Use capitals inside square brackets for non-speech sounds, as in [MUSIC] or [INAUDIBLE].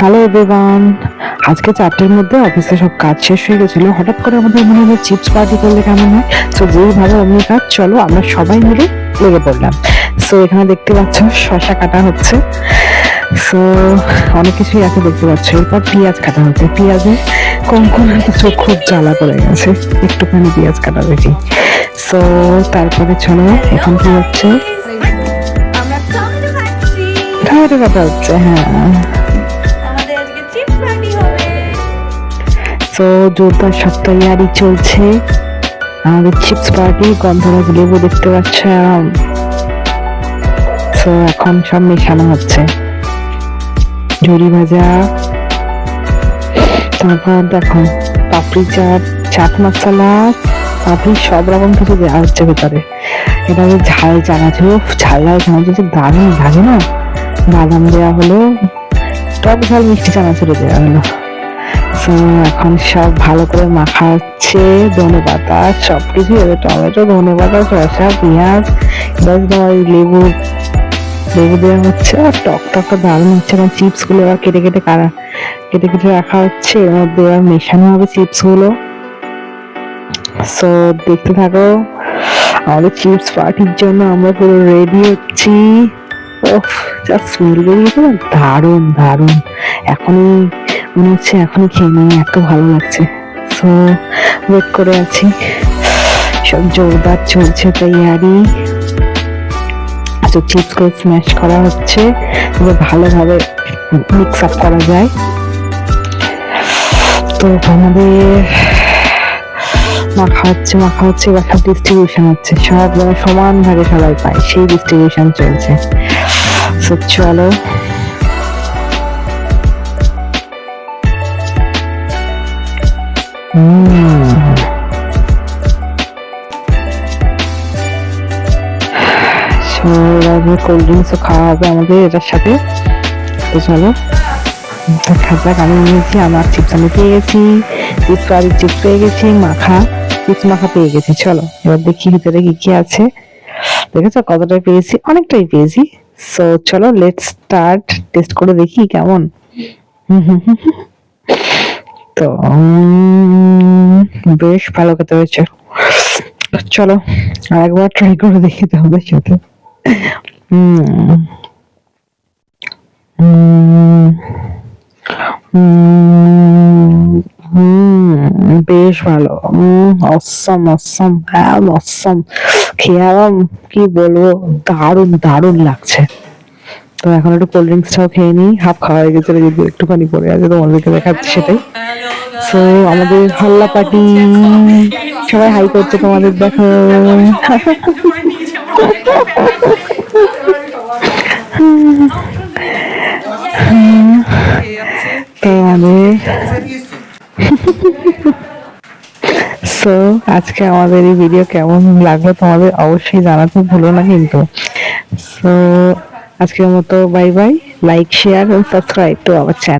Hello everyone আজকে চারটের মধ্যে অফিসে সব কাজ শেষ হয়ে গেছিল। হঠাৎ করে আমাদের মনে হলো চিপস পার্টি করলে কেমন হয়? সো যেই ভাবে অমনি কাজ চলো আমরা সবাই মিলে লেগে পড়লাম। সো এখানে দেখতে পাচ্ছ শশা কাটা হচ্ছে। সো অনেক কিছুই আছে দেখতে পাচ্ছ। এরপর পেঁয়াজ কাটা হচ্ছে। পেঁয়াজে কঙ্কন চোখ খুব জ্বালা করে গেছে। একটুখানি পেঁয়াজ কাটা দেখি। সো তারপরে চলো এখন কি হচ্ছে? কাটা হচ্ছে হ্যাঁ। তো জোরদার সব তৈয়ারি চলছে। আমাদের চিপস পার্টি গন্ধরাজ লেবু দেখতে পাচ্ছ তো এখন সব মেশানো হচ্ছে। ঝুড়ি ভাজা। তারপর দেখো, পাপড়ি চাট চাট মশলা। পাপড়ি সব রকম কিছু দেওয়া হচ্ছে ভেতরে। এটা হচ্ছে ঝাল চানাচুর ঝাল চানাচুর যে দারুণ লাগে না? বাদাম দেওয়া হলো, টক ঝাল মিষ্টি চানাচুরে দেওয়া হলো। তো এখন সব ভালো করে মাখা হচ্ছে ধনে পাতা সব কিছু টমেটো ধনে পাতা শসা, পেঁয়াজ এবার তোমার লেবু লেবু দেওয়া হচ্ছে আর টক টকটা দারুণ হচ্ছে এবং চিপসগুলো এবার কেটে কেটে কারা, কেটে কেটে রাখা হচ্ছে। এর মধ্যে এবার মেশানো হবে চিপসগুলো। সো দেখতে থাকো, আমাদের চিপস পার্টির জন্য আমরা পুরো রেডি হচ্ছি। ওফ যা স্মেল বেরিয়েছে না, দারুণ দারুণ। এখনই মনে হচ্ছে এখনই খেয়ে নিই, এত ভালো লাগছে। সো ওয়েট করে আছি। সব জোরদার চলছে তৈয়ারি আচ্ছা চিপস করে স্ম্যাশ করা হচ্ছে। এবার ভালোভাবে মিক্স আপ করা যায়। তো আমাদের মাখা হচ্ছে মাখা হচ্ছে, এবার সব ডিস্ট্রিবিউশন হচ্ছে। সব যেন সমান ভাগে সবাই পায়, সেই ডিস্ট্রিবিউশন চলছে। তো চলো। কোল্ড ড্রিঙ্কসও খাওয়া হবে আমাদের এটার সাথে। তো চলো, দেখা আমি নিয়েছি, আমার চিপস আমি পেয়ে গেছি চিপস চিপস পেয়ে গেছি, মাখা চিপস মাখা পেয়ে গেছি, চলো, এবার দেখি ভিতরে কি কি আছে। দেখেছ কতটাই পেয়েছি? অনেকটাই পেয়েছি। সো চলো লেট স্টার্ট টেস্ট করে দেখি কেমন। তো বেশ ভালো খেতে হয়েছে। চলো, আরেকবার ট্রাই করে দেখি তোমাদের সাথে। বেশ ভালো। অসম অসম হ্যাঁ অসম খেয়ালাম, কি বলব, দারুণ দারুণ লাগছে। তো এখন একটু কোল্ড ড্রিঙ্কসটাও খেয়ে নিই হাফ খাওয়া হয়ে গেছে, যদি একটুখানি পড়ে আছে তোমাদেরকে দেখাচ্ছি সেটাই। সো আমাদের হল্লা পার্টি, সবাই হাই করছে তোমাদের দেখো। [LAUGHS] [LAUGHS] আমাদের সো আজকে আমাদের এই ভিডিও কেমন লাগল তোমাদের অবশ্যই জানাতে ভুলো না কিন্তু। সো আজকের মতো বাই বাই লাইক শেয়ার এবং সাবস্ক্রাইব টু আওয়ার চ্যানেল